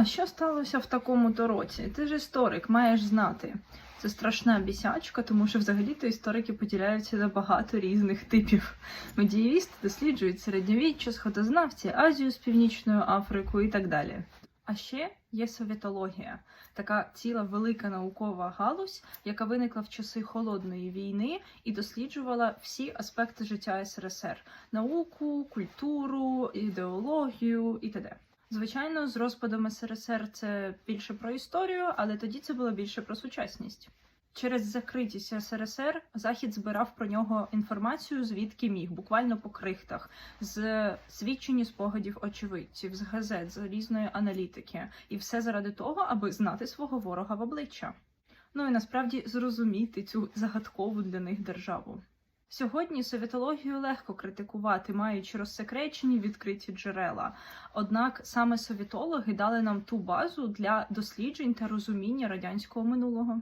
А що сталося в такому-то році? Ти ж історик, маєш знати. Це страшна бісячка, тому що взагалі-то історики поділяються на багато різних типів. Медієвісти досліджують середньовіччя, сходознавці, Азію з Північною Африкою і так далі. А ще є совєтологія, така ціла велика наукова галузь, яка виникла в часи холодної війни і досліджувала всі аспекти життя СРСР: науку, культуру, ідеологію і т.д. Звичайно, з розпадом СРСР це більше про історію, але тоді це було більше про сучасність. Через закритість СРСР Захід збирав про нього інформацію, звідки міг, буквально по крихтах, з свідчень і спогадів очевидців, з газет, з різної аналітики, і все заради того, аби знати свого ворога в обличчя. Ну і насправді зрозуміти цю загадкову для них державу. Сьогодні совітологію легко критикувати, маючи розсекречені відкриті джерела. Однак саме совітологи дали нам ту базу для досліджень та розуміння радянського минулого.